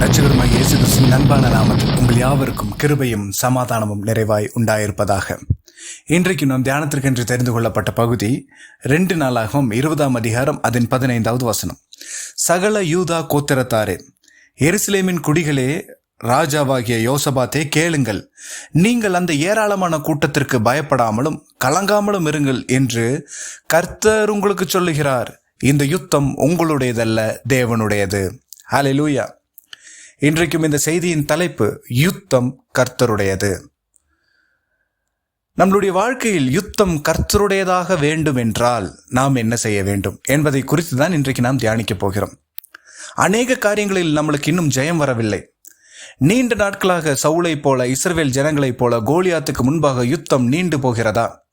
ரட்சகருமாய் இயேசு கிறிஸ்துவின் அன்பான நாமத்தில் உங்கள் யாவருக்கும் கிருபையும் சமாதானமும் நிறைவாய் உண்டாயிருப்பதாக. இன்றைக்கு நாம் தியானத்திற்கென்று தெரிந்து கொள்ளப்பட்ட பகுதி ரெண்டு நாளாகவும் இருபதாம் அதிகாரம் அதன் பதினைந்தாவது வசனம். சகல யூதா கோத்திரத்தாரே எருசலேமின் குடிகளே ராஜாவாகிய யோசபாத்தே கேளுங்கள். நீங்கள் அந்த ஏராளமான கூட்டத்திற்கு பயப்படாமலும் கலங்காமலும் இருங்கள் என்று கர்த்தர் உங்களுக்கு சொல்லுகிறார். இந்த யுத்தம் உங்களுடையதல்ல தேவனுடையது. ஹalleluya. இன்றைக்கும் இந்த செய்தியின் தலைப்பு யுத்தம் கர்த்தருடையது. நம்மளுடைய வாழ்க்கையில் யுத்தம் கர்த்தருடையதாக வேண்டும் என்றால் நாம் என்ன செய்ய வேண்டும் என்பதை குறித்து தான் இன்றைக்கு நாம் தியானிக்கப் போகிறோம். அநேக காரியங்களில் நம்மளுக்கு இன்னும் ஜெயம் வரவில்லை. நீண்ட நாட்களாக சவுளை போல இஸ்ரவேல் ஜனங்களைப் போல கோலியாத்துக்கு முன்பாக யுத்தம் நீண்டு போகிறதா?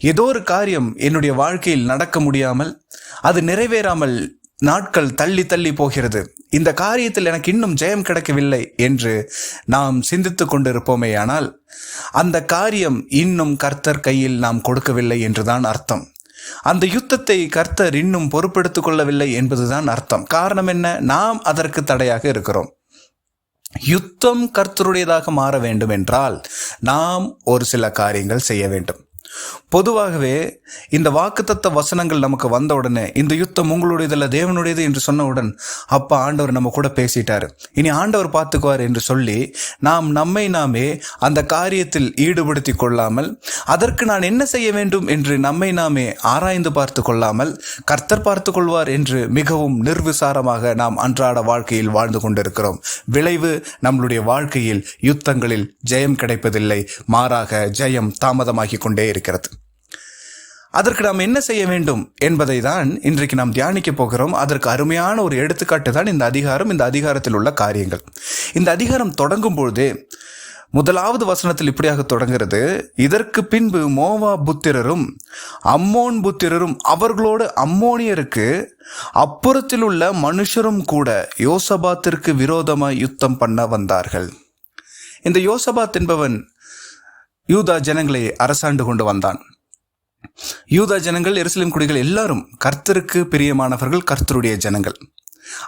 ஏதோ ஒரு காரியம் என்னுடைய வாழ்க்கையில் நடக்க முடியாமல் அது நிறைவேறாமல் நாட்கள் தள்ளி தள்ளி போகிறது. இந்த காரியத்தில் எனக்கு இன்னும் ஜெயம் கிடைக்கவில்லை என்று நாம் சிந்தித்துக் கொண்டிருப்போமேயானால் அந்த காரியம் இன்னும் கர்த்தர் கையில் நாம் கொடுக்கவில்லை என்றுதான் அர்த்தம். அந்த யுத்தத்தை கர்த்தர் இன்னும் பொறுப்பெடுத்துக் கொள்ளவில்லை என்பதுதான் அர்த்தம். காரணம் என்ன? நாம் அதற்கு தடையாக இருக்கிறோம். யுத்தம் கர்த்தருடையதாக மாற வேண்டும் என்றால் நாம் ஒரு சில காரியங்கள் செய்ய வேண்டும். பொதுவாகவே இந்த வாக்குத்தத்த வசனங்கள் நமக்கு வந்த உடனே இந்த யுத்தம் உங்களுடையதல்ல தேவனுடையது என்று சொன்னவுடன் அப்பா ஆண்டவர் நம்ம கூட பேசிட்டார். இனி ஆண்டவர் பார்த்துக்குவார் என்று சொல்லி நாம் நம்மை நாமே அந்த காரியத்தில் ஈடுபடுத்தி கொள்ளாமல் அதற்கு நான் என்ன செய்ய வேண்டும் என்று நம்மை நாமே ஆராய்ந்து பார்த்து கொள்ளாமல் கர்த்தர் பார்த்து கொள்வார் என்று மிகவும் நிர்விசாரமாக நாம் அன்றாட வாழ்க்கையில் வாழ்ந்து கொண்டிருக்கிறோம். விளைவு நம்மளுடைய வாழ்க்கையில் யுத்தங்களில் ஜெயம் கிடைப்பதில்லை. மாறாக ஜெயம் தாமதமாகிக் கொண்டே இருக்கிறது. அதற்கு நாம் என்ன செய்ய வேண்டும் என்பதை தான் இன்றைக்கு நாம் தியானிக்க போகிறோம். அதற்கு அருமையான ஒரு எடுத்துக்காட்டு தான் இந்த அதிகாரம் இந்த அதிகாரத்தில் உள்ள காரியங்கள். இந்த அதிகாரம் தொடங்கும் பொழுதே முதலாவது வசனத்தில் இப்படியாக தொடங்குகிறது. இதற்கு பின்பு மோவா புத்திரரும் அம்மோன் புத்திரரும் அவர்களோடு அம்மோனியருக்கு அப்புறத்தில் உள்ள மனுஷரும் கூட யோசபாத்திற்கு விரோதமாக யுத்தம் பண்ண வந்தார்கள். இந்த யோசபாத் என்பவன் யூதா ஜனங்களை அரசாண்டு கொண்டு வந்தான். யூதா ஜனங்கள் எருசலேம் குடிகள் எல்லாரும் கர்த்தருக்கு பிரியமானவர்கள் கர்த்தருடைய ஜனங்கள்.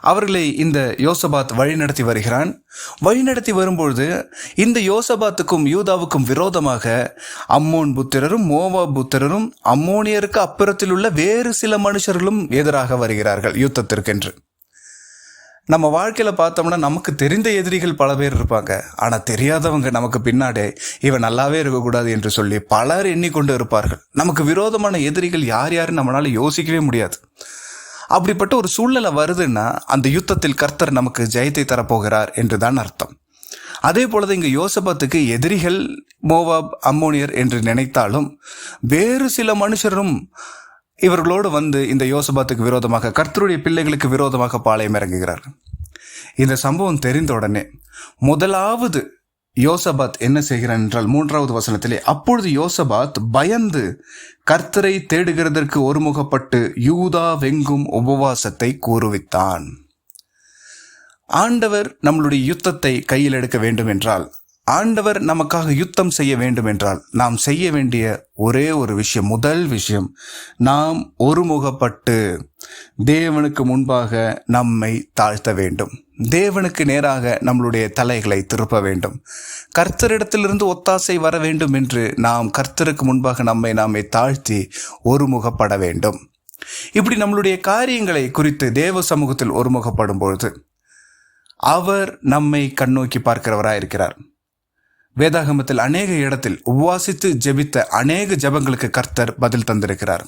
அவர்களை இந்த யோசபாத் வழிநடத்தி வருகிறான். வழிநடத்தி வரும்பொழுது இந்த யோசபாத்துக்கும் யூதாவுக்கும் விரோதமாக அம்மோன் புத்திரரும் மோவா புத்திரரும் அம்மோனியருக்கு அப்புறத்தில் உள்ள வேறு சில மனுஷர்களும் எதிராக வருகிறார்கள் யுத்தத்திற்கென்று. நம்ம வாழ்க்கையில் பார்த்தோம்னா நமக்கு தெரிந்த எதிரிகள் பல பேர் இருப்பாங்க. ஆனால் தெரியாதவங்க நமக்கு பின்னாடி இவன் நல்லாவே இருக்கக்கூடாது என்று சொல்லி பலர் எண்ணிக்கொண்டு இருப்பார்கள். நமக்கு விரோதமான எதிரிகள் யார் யாருன்னு நம்மளால் யோசிக்கவே முடியாது. அப்படிப்பட்ட ஒரு சூழ்நிலை வருதுன்னா அந்த யுத்தத்தில் கர்த்தர் நமக்கு ஜெயத்தை தரப்போகிறார் என்றுதான் அர்த்தம். அதே போலதான் இங்கே யோசபாத்துக்கு எதிரிகள் மோவாப் அம்மோனியர் என்று நினைத்தாலும் வேறு சில மனுஷரும் இவர்களோடு வந்து இந்த யோசபாத்துக்கு விரோதமாக கர்த்தருடைய பிள்ளைகளுக்கு விரோதமாக பாளையம் இறங்குகிறார்கள் இந்த சம்பவம் தெரிந்த உடனே முதலாவது யோசபாத் என்ன செய்கிறான் என்றால் மூன்றாவது வசனத்திலே அப்பொழுது யோசபாத் பயந்து கர்த்தரை தேடுகிறதற்கு ஒருமுகப்பட்டு யூதா வெங்கும் உபவாசத்தை கூறுவித்தான். ஆண்டவர் நம்மளுடைய யுத்தத்தை கையில் எடுக்க வேண்டும் என்றால் ஆண்டவர் நமக்காக யுத்தம் செய்ய வேண்டும் என்றால் நாம் செய்ய வேண்டிய ஒரே ஒரு விஷயம் முதல் விஷயம் நாம் ஒருமுகப்பட்டு தேவனுக்கு முன்பாக நம்மை தாழ்த்த வேண்டும். தேவனுக்கு நேராக நம்மளுடைய தலைகளை திருப்ப வேண்டும். கர்த்தரிடத்திலிருந்து ஒத்தாசை வர வேண்டும் என்று நாம் கர்த்தருக்கு முன்பாக நம்மை நாமே தாழ்த்தி ஒருமுகப்பட வேண்டும். இப்படி நம்மளுடைய காரியங்களை குறித்து தேவ சமூகத்தில் ஒருமுகப்படும் பொழுது அவர் நம்மை கண்ணோக்கி பார்க்கிறவராக இருக்கிறார் வேதாகமத்தில் அநேக இடத்தில் உபவாசித்து ஜெபித்த அநேக ஜபங்களுக்கு கர்த்தர் பதில் தந்திருக்கிறார்.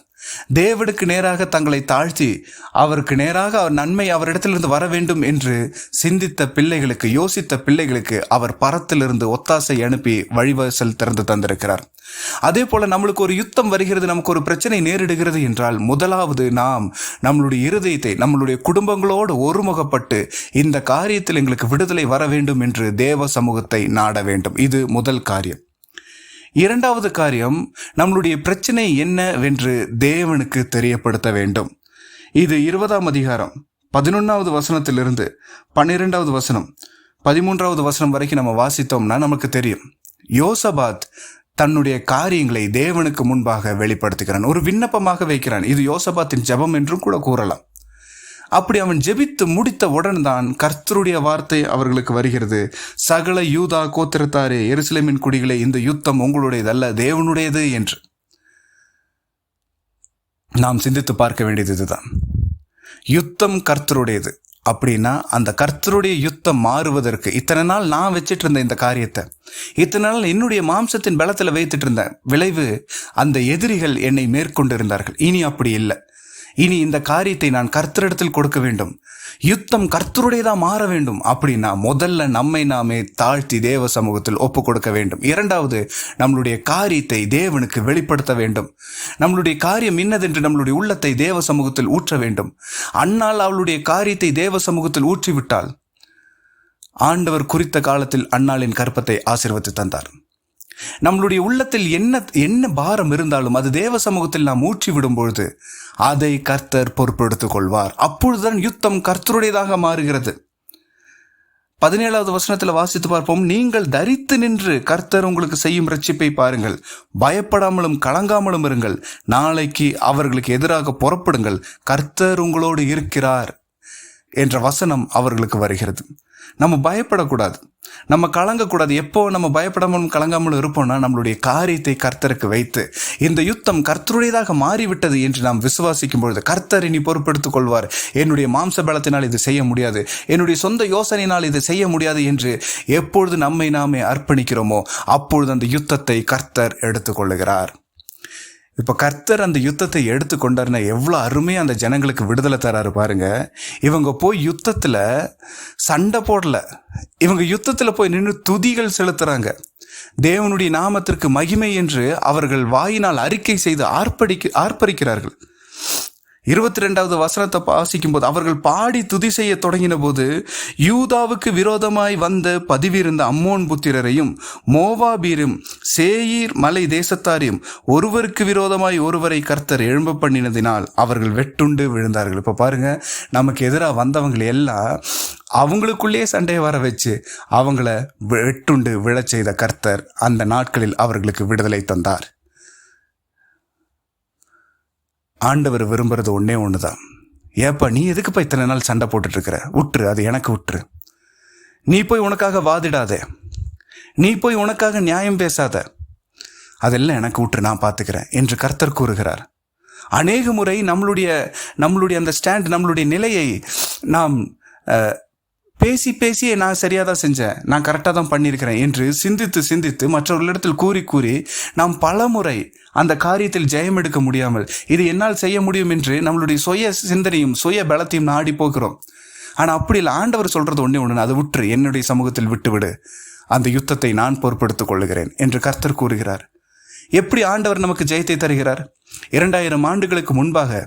தேவனுக்கு நேராக தங்களை தாழ்த்தி அவருக்கு நேராக அவர் நன்மை அவரிடத்திலிருந்து வர வேண்டும் என்று சிந்தித்த பிள்ளைகளுக்கு யோசித்த பிள்ளைகளுக்கு அவர் பரத்திலிருந்து ஒத்தாசை அனுப்பி வழிவாசல் திறந்து தந்திருக்கிறார். அதே போல நம்மளுக்கு ஒரு யுத்தம் வருகிறது நமக்கு ஒரு பிரச்சனை நேரிடுகிறது என்றால் முதலாவது நாம் நம்மளுடைய இருதயத்தை நம்மளுடைய குடும்பங்களோடு ஒருமுகப்பட்டு இந்த காரியத்தில் எங்களுக்கு விடுதலை வர வேண்டும் என்று தேவ சமூகத்தை நாட வேண்டும். இது முதல் காரியம். இரண்டாவது காரியம் நம்மளுடைய பிரச்சனை என்னவென்று தேவனுக்கு தெரியப்படுத்த வேண்டும். இது இருபதாம் அதிகாரம் பதினொன்றாவது வசனத்திலிருந்து பன்னிரெண்டாவது வசனம் பதிமூன்றாவது வசனம் வரைக்கும் நம்ம வாசித்தோம்னா நமக்கு தெரியும். யோசபாத் தன்னுடைய காரியங்களை தேவனுக்கு முன்பாக வெளிப்படுத்துகிறான். ஒரு விண்ணப்பமாக வைக்கிறான். இது யோசபாத்தின் ஜெபம் என்றும் கூட கூறலாம். அப்படி அவன் ஜெபித்து முடித்த உடன் தான் கர்த்தருடைய வார்த்தை அவர்களுக்கு வருகிறது. சகல யூதா கோத்திரத்தாரே எருசலேமின் குடிகளே இந்த யுத்தம் உங்களுடையதல்ல தேவனுடையது என்று. நாம் சிந்தித்து பார்க்க வேண்டியது இதுதான். யுத்தம் கர்த்தருடையது. அப்படின்னா அந்த கர்த்தருடைய யுத்தம் மாறுவதற்கு இத்தனை நாள் நான் வச்சிட்டு இருந்தேன் இந்த காரியத்தை இத்தனை நாள் என்னுடைய மாம்சத்தின் பலத்தில் வைத்துட்டு இருந்தேன் விளைவு அந்த எதிரிகள் என்னை மேற்கொண்டு இருந்தார்கள் இனி அப்படி இல்லை. இனி இந்த காரியத்தை நான் கர்த்தரிடத்தில் கொடுக்க வேண்டும். யுத்தம் கர்த்தருடையதா மாற வேண்டும். அப்படின்னா முதல்ல நம்மை நாமே தாழ்த்தி தேவ சமூகத்தில் ஒப்பு கொடுக்க வேண்டும். இரண்டாவது நம்மளுடைய காரியத்தை தேவனுக்கு வெளிப்படுத்த வேண்டும். நம்மளுடைய காரியம் இன்னதென்று நம்மளுடைய உள்ளத்தை தேவ சமூகத்தில் ஊற்ற வேண்டும். அன்னால் அவளுடைய காரியத்தை தேவ சமூகத்தில் ஊற்றிவிட்டால் ஆண்டவர் குறித்த காலத்தில் அன்னாளின் கற்பத்தை ஆசிர்வத்து தந்தார். நம்மளுடைய உள்ளத்தில் என்ன என்ன பாரம் இருந்தாலும் அது தேவ சமூகத்தில் நாம் ஊற்றி விடும் பொழுது அதை கர்த்தர் பொறுப்பெடுத்துக் கொள்வார். அப்பொழுதுதான் யுத்தம் கர்த்தருடையதாக மாறுகிறது. பதினேழாவது வசனத்தில் வாசித்து பார்ப்போம். நீங்கள் தரித்து நின்று கர்த்தர் உங்களுக்கு செய்யும் ரட்சிப்பை பாருங்கள். பயப்படாமலும் கலங்காமலும் இருங்கள். நாளைக்கு அவர்களுக்கு எதிராக புறப்படுங்கள். கர்த்தர் உங்களோடு இருக்கிறார் என்ற வசனம் அவர்களுக்கு வருகிறது. நம்ம பயப்படக்கூடாது. நம்ம கலங்கக்கூடாது. எப்போ நம்ம பயப்படாமலும் கலங்காமலும் இருப்போம்னா நம்மளுடைய காரியத்தை கர்த்தருக்கு வைத்து இந்த யுத்தம் கர்த்தருடையதாக மாறிவிட்டது என்று நாம் விசுவாசிக்கும் பொழுது கர்த்தர் இனி பொறுப்பெடுத்துக் கொள்வார். என்னுடைய மாம்ச பலத்தினால் இது செய்ய முடியாது. என்னுடைய சொந்த யோசனையினால் இது செய்ய முடியாது என்று எப்பொழுது நம்மை நாமே அர்ப்பணிக்கிறோமோ அப்பொழுது அந்த யுத்தத்தை கர்த்தர் எடுத்துக்கொள்ளுகிறார் இப்போ கர்த்தர் அந்த யுத்தத்தை எடுத்து கொண்டாருன்னா எவ்வளோ அருமையாக அந்த ஜனங்களுக்கு விடுதலை தராரு பாருங்க. இவங்க போய் யுத்தத்தில் சண்டை போடல. இவங்க யுத்தத்தில் போய் நின்று துதிகள் செலுத்துகிறாங்க தேவனுடைய நாமத்திற்கு மகிமை என்று அவர்கள் வாயினால் அறிக்கை செய்து ஆர்ப்படிக்க ஆர்ப்பரிக்கிறார்கள். இருபத்தி ரெண்டாவது வசனத்தை வாசிக்கும் போது அவர்கள் பாடி துதி செய்ய தொடங்கின போது யூதாவுக்கு விரோதமாய் வந்த பதிவிருந்த அம்மோன் புத்திரரையும் மோவாபீரும் சேயீர் மலை தேசத்தாரையும் ஒருவருக்கு விரோதமாய் ஒருவரை கர்த்தர் எழும்ப பண்ணினதினால் அவர்கள் வெட்டுண்டு விழுந்தார்கள். இப்போ பாருங்க நமக்கு எதிராக வந்தவங்களை எல்லாம் அவங்களுக்குள்ளேயே சண்டையை வர வச்சு அவங்கள வெட்டுண்டு விழச் செய்த கர்த்தர் அந்த நாட்களில் அவர்களுக்கு விடுதலை தந்தார். ஆண்டவர் விரும்புறது ஒன்றே ஒன்று தான் ஏப்பா நீ எதுக்குப்பா இத்தனை நாள் சண்டை போட்டுட்டு இருக்கிற விட்டுரு அது எனக்கு விட்டுரு நீ போய் உனக்காக வாதிடாதே. நீ போய் உனக்காக நியாயம் பேசாத. அதெல்லாம் எனக்கு விட்டு நான் பார்த்துக்கிறேன் என்று கர்த்தர் கூறுகிறார். அநேக முறை நம்மளுடைய நம்மளுடைய அந்த ஸ்டாண்ட் நம்மளுடைய நிலையை நாம் பேசி பேசியே நான் சரியாக தான் செஞ்சேன். நான் கரெக்டாக தான் பண்ணியிருக்கிறேன் என்று சிந்தித்து சிந்தித்து மற்றவர்களிடத்தில் கூறி கூறி நாம் பலமுறை அந்த காரியத்தில் ஜெயம் எடுக்க முடியாமல் இது என்னால் செய்ய முடியும் என்று நம்மளுடைய சுய சிந்தனையும் சுய பலத்தையும் நாடி போகிறோம். ஆனால் அப்படி இல்லை ஆண்டவர் சொல்கிறது ஒன்றே ஒன்று அதை விட்டு என்னுடைய சமூகத்தில் விட்டுவிடு. அந்த யுத்தத்தை நான் பொறுப்படுத்திக் கொள்ளுகிறேன் என்று கர்த்தர் கூறுகிறார். எப்படி ஆண்டவர் நமக்கு ஜெயத்தை தருகிறார்? இரண்டாயிரம் ஆண்டுகளுக்கு முன்பாக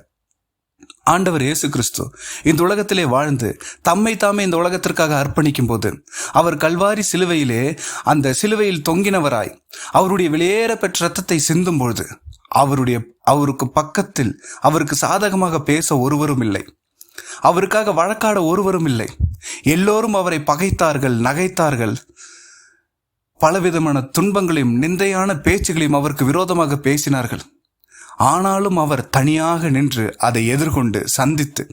ஆண்டவர் இயேசு கிறிஸ்து இந்த உலகத்திலே வாழ்ந்து தம்மை தாமே இந்த உலகத்திற்காக அர்ப்பணிக்கும் போது அவர் கல்வாரி சிலுவையிலே அந்த சிலுவையில் தொங்கினவராய் அவருடைய வெளியேற பெற்ற ரத்தத்தை சிந்தும் பொழுது அவருடைய அவருக்கு பக்கத்தில் அவருக்கு சாதகமாக பேச ஒருவரும் இல்லை அவருக்காக வழக்காட ஒருவரும் இல்லை எல்லோரும் அவரை பகைத்தார்கள் நகைத்தார்கள். பலவிதமான துன்பங்களையும் நிந்தையான பேச்சுகளையும் அவருக்கு விரோதமாக பேசினார்கள். ஆனாலும் அவர் தனியாக நின்று அதை எதிர்கொண்டு சந்தித்து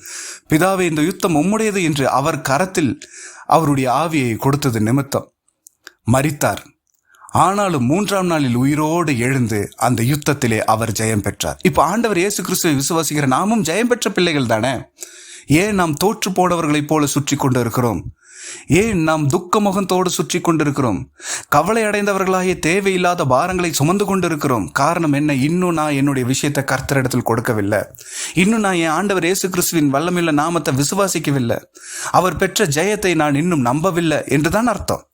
பிதாவே இந்த யுத்தம் உம்முடையது என்று அவர் கரத்தில் அவருடைய ஆவியை கொடுத்தது நிமித்தம். மறித்தார் ஆனாலும் மூன்றாம் நாளில் உயிரோடு எழுந்து அந்த யுத்தத்திலே அவர் ஜெயம் பெற்றார். இப்போ ஆண்டவர் இயேசு கிறிஸ்துவை விசுவாசிக்கிற நாமும் ஜெயம் பெற்ற பிள்ளைகள் தானே? ஏன் நாம் தோற்று போனவர்களைப் போல சுற்றி கொண்டு இருக்கிறோம் ஏன் நாம் துக்க முகத்தோடு சுற்றி கொண்டிருக்கிறோம்? கவலை அடைந்தவர்களாகிய தேவையில்லாத பாரங்களை சுமந்து கொண்டிருக்கிறோம். காரணம் என்ன? இன்னும் நான் என்னுடைய விஷயத்தை கர்த்தரிடத்தில் கொடுக்கவில்லை. இன்னும் நான் என் ஆண்டவர் இயேசு கிறிஸ்துவின் வல்லமில்ல நாமத்தை விசுவாசிக்கவில்லை. அவர் பெற்ற ஜெயத்தை நான் இன்னும் நம்பவில்லை என்றுதான் அர்த்தம்.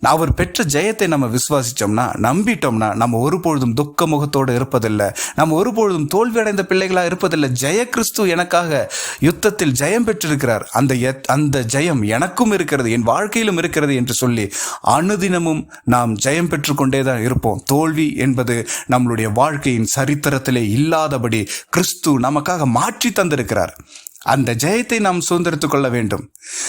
அவர் பெற்ற ஜெயத்தை நம்ம விசுவாசித்தோம்னா நம்பிட்டோம்னா நம்ம ஒருபொழுதும் துக்க முகத்தோடு இருப்பதில்லை. நம்ம ஒருபொழுதும் தோல்வி அடைந்த இருப்பதில்லை. ஜெய கிறிஸ்து எனக்காக யுத்தத்தில் ஜெயம் பெற்றிருக்கிறார். அந்த எத்- அந்த ஜெயம் எனக்கும் இருக்கிறது என் வாழ்க்கையிலும் இருக்கிறது என்று சொல்லி அனுதினமும் நாம் ஜெயம் பெற்றுக்கொண்டே தான் இருப்போம். தோல்வி என்பது நம்மளுடைய வாழ்க்கையின் சரித்திரத்திலே இல்லாதபடி கிறிஸ்து நமக்காக மாற்றி தந்திருக்கிறார். அந்த ஜெயத்தை நாம் சுதந்திரத்துக் கொள்ள வேண்டும்.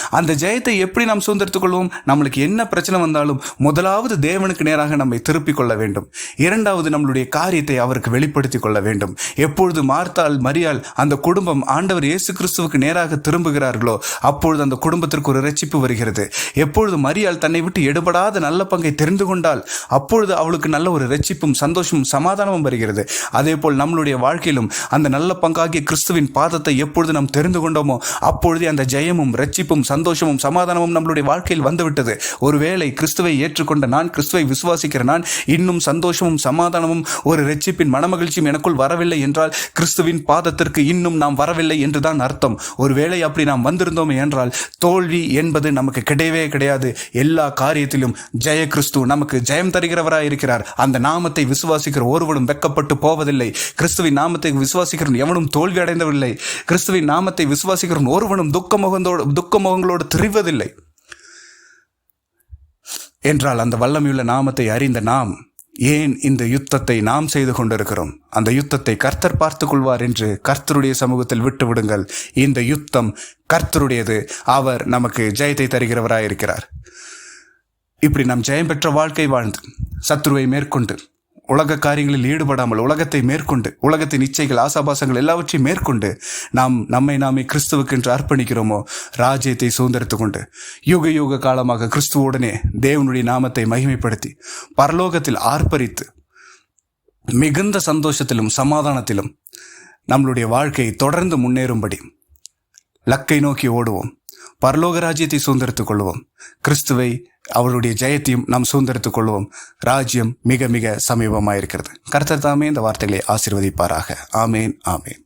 அந்த ஜெயத்தை எப்படி நாம் சுதந்திரத்துக் கொள்வோம்? நம்மளுக்கு என்ன பிரச்சனை வந்தாலும் முதலாவது தேவனுக்கு நேராக நம்மை திருப்பிக் கொள்ள வேண்டும். இரண்டாவது நம்மளுடைய காரியத்தை அவருக்கு வெளிப்படுத்திக் கொள்ள வேண்டும். எப்பொழுது மார்த்தால் மரியாள் அந்த குடும்பம் ஆண்டவர் இயேசு கிறிஸ்துவுக்கு நேராக திரும்புகிறார்களோ அப்பொழுது அந்த குடும்பத்திற்கு ஒரு ரட்சிப்பு வருகிறது. எப்பொழுது மரியால் தன்னை விட்டு எடுபடாத நல்ல பங்கை தெரிந்து கொண்டால் அப்பொழுது அவளுக்கு நல்ல ஒரு ரட்சிப்பும் சந்தோஷமும் சமாதானமும் வருகிறது. அதே போல் நம்மளுடைய வாழ்க்கையிலும் அந்த நல்ல பங்காகிய கிறிஸ்துவின் பாதத்தை எப்பொழுது நாம் தெரிந்து கொண்டோமோ? அப்பொழுது அந்த ஜெயமும் ரட்சிப்பும் சந்தோஷமும் சமாதானமும் நம்மளுடைய வாழ்க்கையில் வந்துவிட்டது. ஒருவேளை கிறிஸ்துவை ஏற்றுக்கொண்ட நான் கிறிஸ்துவை விசுவாசிக்கிற நான் இன்னும் சந்தோஷமும் சமாதானமும் ஒரு ரட்சிப்பின் மனமகிழ்ச்சியும் எனக்குள் வரவில்லை என்றால் கிறிஸ்துவின் பாதத்திற்கு இன்னும் நாம் வரவில்லை என்றுதான் அர்த்தம். ஒருவேளை அப்படி நாம் வந்திருந்தோம் என்றால் தோல்வி என்பது நமக்கு கிடையவே கிடையாது. எல்லா காரியத்திலும் ஜெய கிறிஸ்து நமக்கு ஜெயம் தருகிறவராக இருக்கிறார் அந்த நாமத்தை விசுவாசிக்கிற ஒருவனும் வெக்கப்பட்டு போவதில்லை. கிறிஸ்துவின் நாமத்தை விசுவாசிக்கிறவன் எவனும் தோல்வி அடைந்தவில்லை. கிறிஸ்துவின் நாமத்தை விசுவாசிக்கிறவன் ஒருவனும் துக்க முகந்தோடு துக்க முகங்களோடு திரிவதில்லை. என்றால் அந்த வல்லமையுள்ள நாமத்தை அறிந்த நாம் ஏன் இந்த யுத்தத்தை நாம் செய்து கொண்டிருக்கிறோம்? அந்த யுத்தத்தை கர்த்தர் பார்த்து கொள்வார் என்று கர்த்தருடைய சமூகத்தில் விட்டுவிடுங்கள் இந்த யுத்தம் கர்த்தருடையது. அவர் நமக்கு ஜெயத்தை தருகிறவராயிருக்கிறார். இப்படி நாம் ஜெயம் பெற்ற வாழ்க்கை வாழ்ந்து சத்ருவை மேற்கொண்டு உலக காரியங்களில் ஈடுபடாமல் உலகத்தை மேற்கொண்டு உலகத்தின் இச்சைகள் ஆசாபாசங்கள் எல்லாவற்றையும் மேற்கொண்டு நாம் நம்மை நாமே கிறிஸ்துவுக்கு என்று அர்ப்பணிக்கிறோமோ? ராஜ்யத்தை சுதந்திரத்து கொண்டு யுக யுக காலமாக கிறிஸ்துவுடனே தேவனுடைய நாமத்தை மகிமைப்படுத்தி பரலோகத்தில் ஆர்ப்பரித்து மிகுந்த சந்தோஷத்திலும் சமாதானத்திலும் நம்மளுடைய வாழ்க்கை தொடர்ந்து முன்னேறும்படி லக்கை நோக்கி ஓடுவோம். பரலோக ராஜ்யத்தை சுதந்திரத்துக் கொள்வோம். கிறிஸ்துவை அவருடைய ஜெயத்தையும் நாம் சுதந்திரத்துக் கொள்வோம். ராஜ்யம் மிக மிக சமீபமாயிருக்கிறது. கர்த்தர் தாமே இந்த வார்த்தைகளை ஆசீர்வதிப்பாராக. ஆமேன் ஆமேன்.